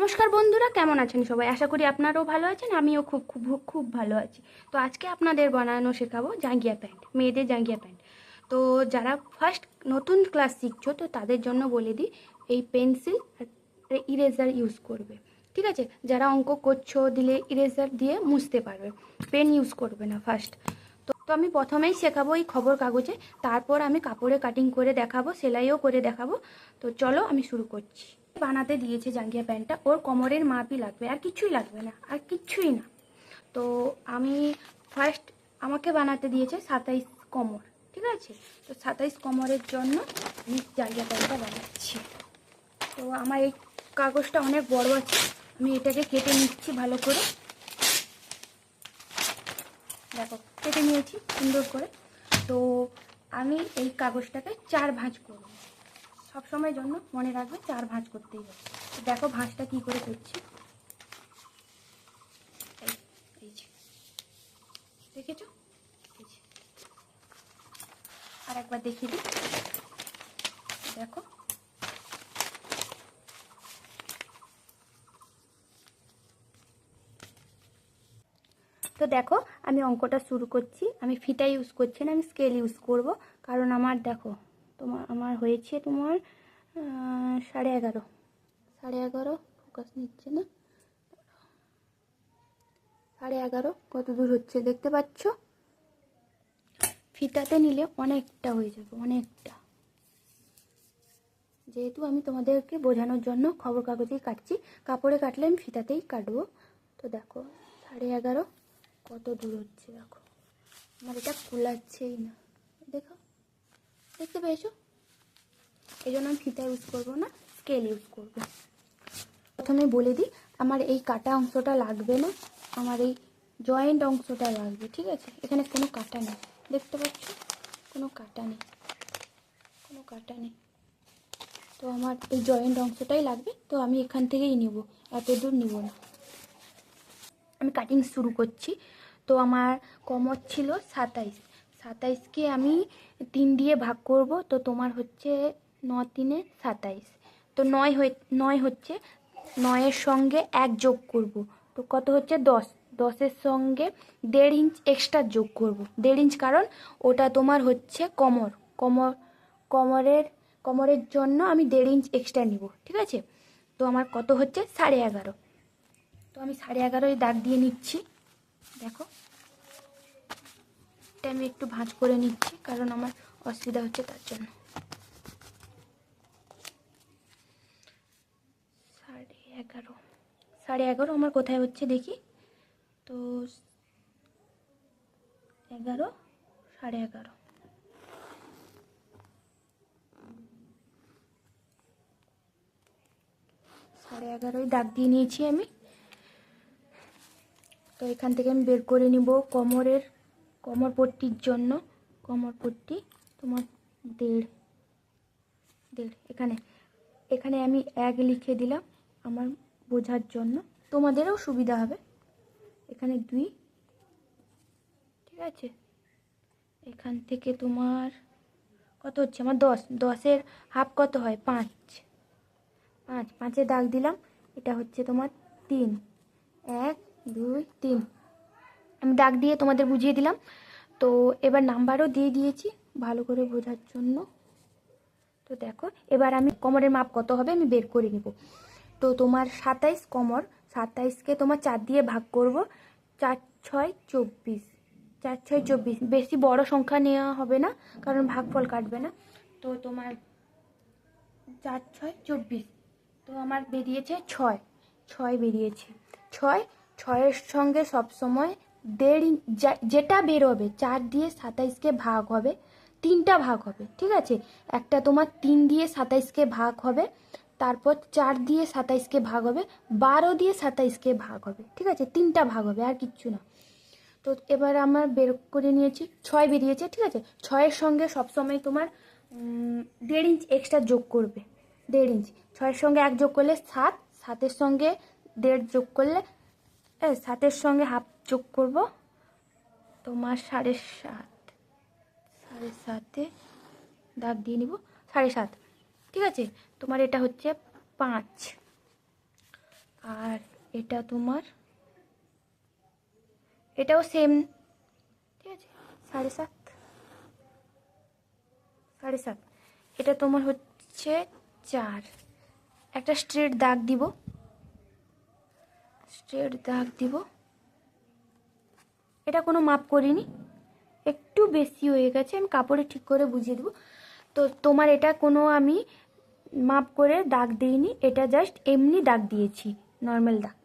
নমস্কার বন্ধুরা, কেমন আছেন সবাই? আশা করি আপনারাও ভালো আছেন, আমিও খুব খুব খুব ভালো আছি। তো আজকে আপনাদের বানানো শেখাবো জাঙ্গিয়া প্যান্ট, মেয়েদের জাঙ্গিয়া প্যান্ট। তো যারা ফার্স্ট নতুন ক্লাস শিখছো, তো তাদের জন্য বলে দিই, এই পেন্সিল আর ইরেজার ইউজ করবে। ঠিক আছে? যারা অঙ্ক করছ, দিলে ইরেজার দিয়ে মুছতে পারবে। পেন ইউজ করবে না ফার্স্ট তো তো আমি প্রথমেই শেখাবো এই খবর কাগজে, তারপর আমি কাপড়ে কাটিং করে দেখাবো, সেলাইও করে দেখাবো। তো চলো আমি শুরু করছি। বানাতে দিয়েছে জাঙ্গিয়া প্যান্টটা। ওর কোমরের মাপই লাগবে, আর কিছুই লাগবে না, আর কিচ্ছুই না। তো আমি ফার্স্ট আমাকে বানাতে দিয়েছে সাতাইশ কোমর, ঠিক আছে? তো সাতাইশ কোমরের জন্য আমি জাঙ্গিয়া প্যান্টটা বানাচ্ছি। তো আমার এই কাগজটা অনেক বড় আছে, আমি এটাকে কেটে নিচ্ছি ভালো করে। দেখো, কেটে নিয়েছি সুন্দর করে। তো আমি এই কাগজটাকে চার ভাঁজ করব। সবসময়ের জন্য মনে রাখবে চার ভাঁজ করতেই হবে। দেখো ভাঁজটা কি করে করছি। দেখেছ? আর একবার দেখিয়ে দিই। দেখো। তো দেখো, আমি অঙ্কটা শুরু করছি। আমি ফিটা ইউজ করছি না, আমি স্কেল ইউজ করব। কারণ আমার, দেখো তোমার, আমার হয়েছে তোমার সাড়ে এগারো। সাড়ে এগারো? ফোকাস নিচ্ছে না? সাড়ে এগারো? কত দূর হচ্ছে দেখতে পাচ্ছ? ফিতাতে নিলে অনেকটা হয়ে যাবে, অনেকটা। যেহেতু আমি তোমাদেরকে বোঝানোর জন্য খবর কাগজেই কাটছি, কাপড়ে কাটলে আমি ফিতাতেই কাটবো। তো দেখো, সাড়ে এগারো, কত দূর হচ্ছে দেখো। আমার এটা কুলাচ্ছেই না। দেখতে পেয়েছ? এই জন্য আমি ফিতা ইউজ করব না স্কেল ইউজ করব। প্রথমে বলে দিই, আমার এই কাটা অংশটা লাগবে না, আমার এই জয়েন্ট অংশটা লাগবে, ঠিক আছে? এখানে কোনো কাটা নেই, দেখতে পাচ্ছ? কোনো কাটা নেই, কোনো কাটা নেই। তো আমার এই জয়েন্ট অংশটাই লাগবে, তো আমি এখান থেকেই নেব এত দূর নেব না। আমি কাটিং শুরু করছি, তো আমার কমর ছিল সাতাইশ। সাতাইশকে আমি তিন দিয়ে ভাগ করব। তো তোমার হচ্ছে ন তিনে সাতাইশ। তো নয় হয়ে, নয় হচ্ছে নয়ের সঙ্গে এক যোগ করব। তো কত হচ্ছে? দশ। দশের সঙ্গে দেড় ইঞ্চ এক্সট্রা যোগ করব। দেড় ইঞ্চ কারণ ওটা তোমার হচ্ছে কমর। কমর, কমরের কমরের জন্য আমি দেড় ইঞ্চ এক্সট্রা নিব। ঠিক আছে? তো আমার কত হচ্ছে? সাড়ে এগারো। তো আমি সাড়ে এগারোয় দাগ দিয়ে নিচ্ছি। দেখো। এটা আমি একটু ভাঁজ করে নিচ্ছি, কারণ আমার অসুবিধা হচ্ছে তার জন্য। সাড়ে এগারো। সাড়ে এগারো আমার কোথায় হচ্ছে দেখি? তো এগারো, সাড়ে এগারো। সাড়ে এগারোয় দাগ দিয়ে নিয়েছি আমি। তো এখান থেকে আমি বের করে নিব কোমরের কোমর পট্টির জন্য, কোমর পট্টি তোমার দেড় দেড়, এখানে এখানে আমি এক লিখে দিলাম আমার বোঝার জন্য। তোমাদেরও সুবিধা হবে। এখানে দুই, ঠিক আছে? এখান থেকে তোমার কত হচ্ছে? আমার দশ, দশের হাফ কত হয়? পাঁচ। পাঁচ, পাঁচে দাগ দিলাম। এটা হচ্ছে তোমার তিন। এক, দুই, তিন। আমি ডাক দিয়ে তোমাদের বুঝিয়ে দিলাম। তো এবার নাম্বারও দিয়ে দিয়েছি ভালো করে বোঝার জন্য। তো দেখো, এবার আমি কোমরের মাপ কত হবে আমি বের করে নেব। তো তোমার সাতাইশ কোমর, সাতাইশকে তোমার চার দিয়ে ভাগ করব, চার ছয় চব্বিশ। চার ছয় চব্বিশ, বেশি বড় সংখ্যা নেওয়া হবে না, কারণ ভাগফল কাটবে না। তো তোমার চার ছয় চব্বিশ, তো আমার বেরিয়েছে ছয় ছয় বেরিয়েছে। ছয়, ছয়ের সঙ্গে সবসময় দেড় যেটা বেরোবে চার দিয়ে সাতাইশকে ভাগ হবে, তিনটা ভাগ হবে, ঠিক আছে? একটা তোমার তিন দিয়ে সাতাইশকে ভাগ হবে, তারপর চার দিয়ে সাতাইশকে ভাগ হবে, বারো দিয়ে সাতাইশকে ভাগ হবে, ঠিক আছে? তিনটা ভাগ হবে, আর কিচ্ছু না। তো এবার আমার বের করে নিয়েছি, ছয় বেরিয়েছে, ঠিক আছে? ছয়ের সঙ্গে সবসময় তোমার দেড় ইঞ্চ এক্সট্রা যোগ করবে, দেড় ইঞ্চ। ছয়ের সঙ্গে এক যোগ করলে সাত, সাতের সঙ্গে দেড় যোগ করলে সাতের সঙ্গে হাফ যোগ করব। তোমার সাড়ে সাত। সাড়ে সাতে দাগ দিয়ে নিব। সাড়ে সাত। ঠিক আছে? তোমার এটা হচ্ছে পাঁচ। আর এটা তোমার এটাও সেম ঠিক আছে? সাড়ে সাত। সাড়ে সাত। এটা তোমার হচ্ছে চার। একটা স্ট্রেট দাগ দিব। স্ট্রেট দাগ দিব। এটা কোনো মাপ করিনি। একটু বেশি হয়ে গেছে, আমি কাপড়ে ঠিক করে বুঝিয়ে দেবো। তো তোমার এটা কোনো আমি মাপ করে দাগ দিইনি, এটা জাস্ট এমনি দাগ দিয়েছি নর্মাল দাগ।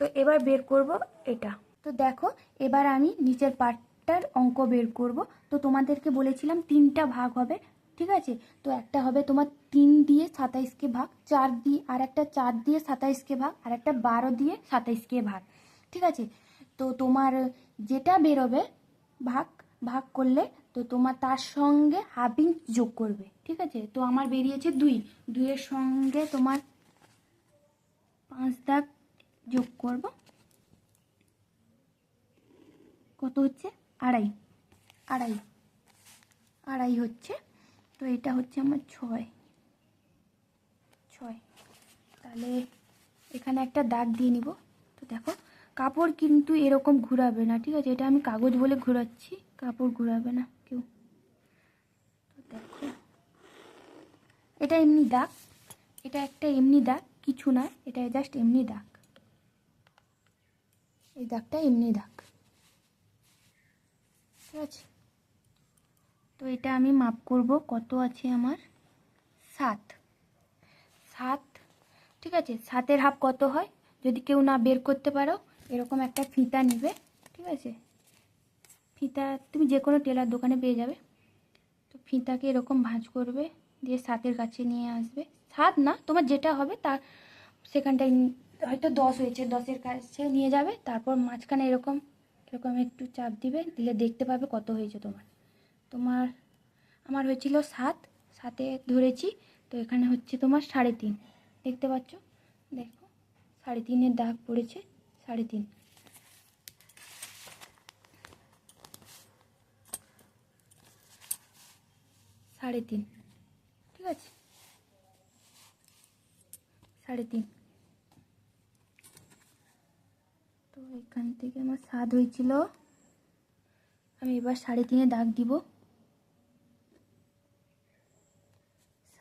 তো এবার বের করব এটা। তো দেখো, এবার আমি নিচের পার্টটার অঙ্ক বের করব। তো তোমাদেরকে বলেছিলাম তিনটা ভাগ হবে, ঠিক আছে? তো একটা হবে তোমার তিন দিয়ে সাতাইশকে ভাগ, চার দিয়ে আর একটা চার দিয়ে সাতাইশকে ভাগ আর একটা বারো দিয়ে সাতাইশকে ভাগ, ঠিক আছে? তো তোমার যেটা বেরোবে, ভাগ ভাগ করলে, তো তোমার তার সঙ্গে হাফ ইঞ্চ যোগ করবে, ঠিক আছে? তো আমার বেরিয়েছে দুই। দুইয়ের সঙ্গে তোমার পাঁচ দাগ যোগ করব। কত হচ্ছে? আড়াই। আড়াই। আড়াই হচ্ছে। তো এটা হচ্ছে আমার ছয়। ছয়। তাহলে এখানে একটা দাগ দিয়ে নিব। তো দেখো কাপড় কিন্তু এরকম ঘুরাবে না, ঠিক আছে? এটা আমি কাগজ বলে ঘোরাচ্ছি, কাপড় ঘুরাবে না কেউ। দেখো। এটা এমনি দাগ, এটা একটা এমনি দাগ, কিছু না, এটা জাস্ট এমনি দাগ। এই দাগটা এমনি দাগ। ঠিক আছে? তো এটা আমি মাপ করব, কত আছে আমার? সাত। সাত, ঠিক আছে? সাতের হাফ কত হয়? যদি কেউ না বের করতে পারো এরকম একটা ফিতা নিবে, ঠিক আছে? ফিতা তুমি যে কোনো টেলার দোকানে পেয়ে যাবে। তো ফিতাকে এরকম ভাঁজ করবে, দিয়ে সাতের কাছে নিয়ে আসবে। সাত না, তোমার যেটা হবে তার সেখানটায় হয়তো দশ হয়েছে, দশের কাছে নিয়ে যাবে। তারপর মাঝখানে এরকম এরকম একটু চাপ দিবে, দিলে দেখতে পাবে কত হয়েছে তোমার। তোমার, আমার হয়েছিল সাত, সাতে ধরেছি, তো এখানে হচ্ছে তোমার সাড়ে তিন। দেখতে পাচ্ছ? দেখো, সাড়ে তিনের দাগ পড়েছে। সাড়ে তিন। সাড়ে তিন, ঠিক আছে? সাড়ে তিন। তো এখান থেকে আমার স্বাদ হয়েছিল। আমি এবার সাড়ে তিনে দাগ দিব।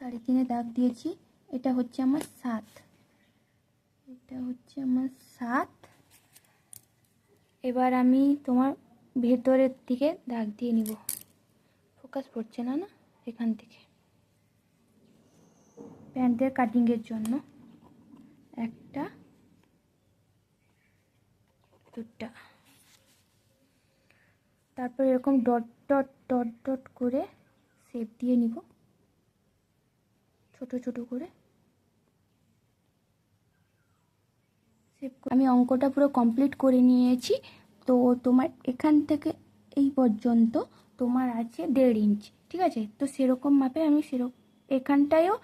সাড়ে তিনে দাগ দিয়েছি। এটা হচ্ছে আমার সাত এটা হচ্ছে আমার সাত এবার আমি তোমার ভেতরের দিকে দাগ দিয়ে নিব। ফোকাস পড়ছে না না? এখান থেকে। প্যান্টের কাটিংয়ের জন্য একটা, দুটা। তারপর এরকম ডট ডট ডট ডট করে শেপ দিয়ে নিব। ছোট ছোট করে। আমি অঙ্কটা পুরো কমপ্লিট করে নিয়েছি। তো তোমার এখান থেকে এই পর্যন্ত তোমার আছে দেড় ইঞ্চ ঠিক আছে? তো সেরকম মাপে আমি সেরকম এখানটায়ও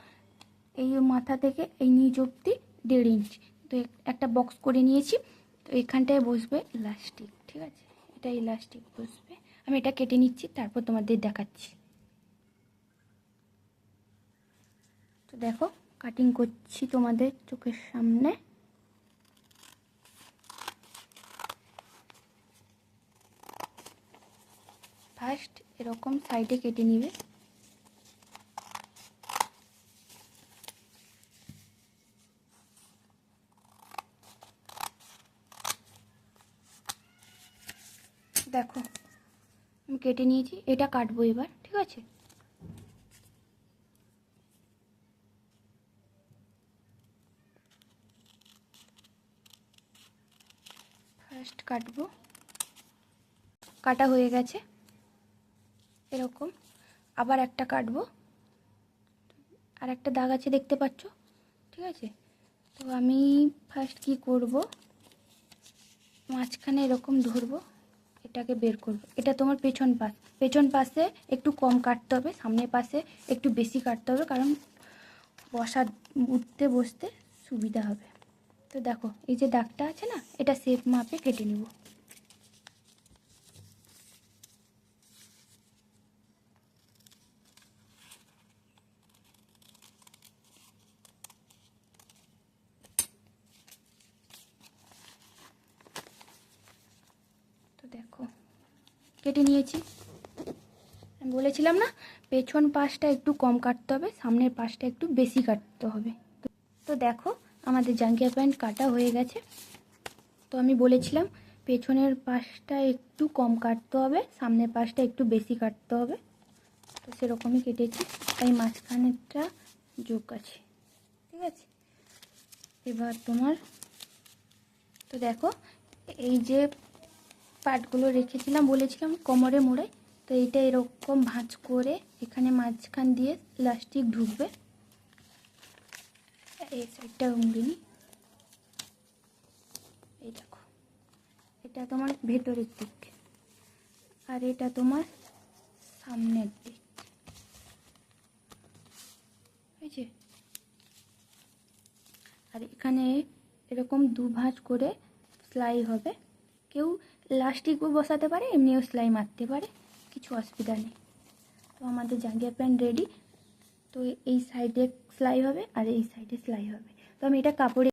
এই মাথা থেকে এই নিচ অব্দি দেড় ইঞ্চ তো একটা বক্স করে নিয়েছি। তো এখানটায় বসবে ইলাস্টিক ঠিক আছে? এটা ইলাস্টিক বসবে। আমি এটা কেটে নিচ্ছি, তারপর তোমাদের দেখাচ্ছি। তো দেখো কাটিং করছি তোমাদের চোখের সামনে। ফার্স্ট এরকম সাইডে কেটে নিবে। দেখো, আমি কেটে নিয়েছি, এটা কাটবো এবার, ঠিক আছে? ফার্স্ট কাটবো। কাটা হয়ে গেছে। এরকম। আবার একটা কাটবো। আর একটা দাগ আছে, দেখতে পাচ্ছ? ঠিক আছে? তো আমি ফার্স্ট কি করব? মাঝখানে এরকম ধরবো, এটাকে বের করব। এটা তোমার পেছন পাশ। পেছন পাশে একটু কম কাটতে হবে, সামনের পাশে একটু বেশি কাটতে হবে, কারণ বসা, উঠতে, বসতে সুবিধা হবে। তো দেখো, এই যে দাগটা আছে না, এটা সেপ মাপে কেটে নিব। কেটে নিয়েছি। আমি বলেছিলাম না, পেছন পাশটা একটু কম কাটতে হবে, সামনের পাশটা একটু বেশি কাটতে হবে। তো- দেখো, আমাদের জাঙ্গিয়া প্যান্ট কাটা হয়ে গেছে। তো আমি বলেছিলাম, পেছনের পাশটা একটু কম কাটতে হবে, সামনের পাশটা একটু বেশি কাটতে হবে। তো সেরকমই কেটেছি, তাই মাঝখানেরটা যোগ আছে। ঠিক আছে? এবার তোমার, তো দেখো, এই যে পাটগুলো রেখেছিলাম, বলেছিলাম কোমরে মোড়ে। তো এইটা এরকম ভাঁজ করে এখানে মাঝখান দিয়ে প্লাস্টিক ঢুকবে। এই সাইডটা উঙ্গিনি। এই দেখো, এটা তোমার ভেতরের দিক আর এটা তোমার সামনের দিক। আর এখানে এরকম দু ভাঁজ করে সেলাই হবে। কেউ লাস্টিকও বসাতে পারে, এমনিও সেলাই মারতে পারে, কিছু অসুবিধা নেই। তো আমাদের জাঙ্গিয়া প্যান্ট রেডি তো এই সাইডে সেলাই হবে আর এই সাইডে সেলাই হবে। তো আমি এটা কাপড়ে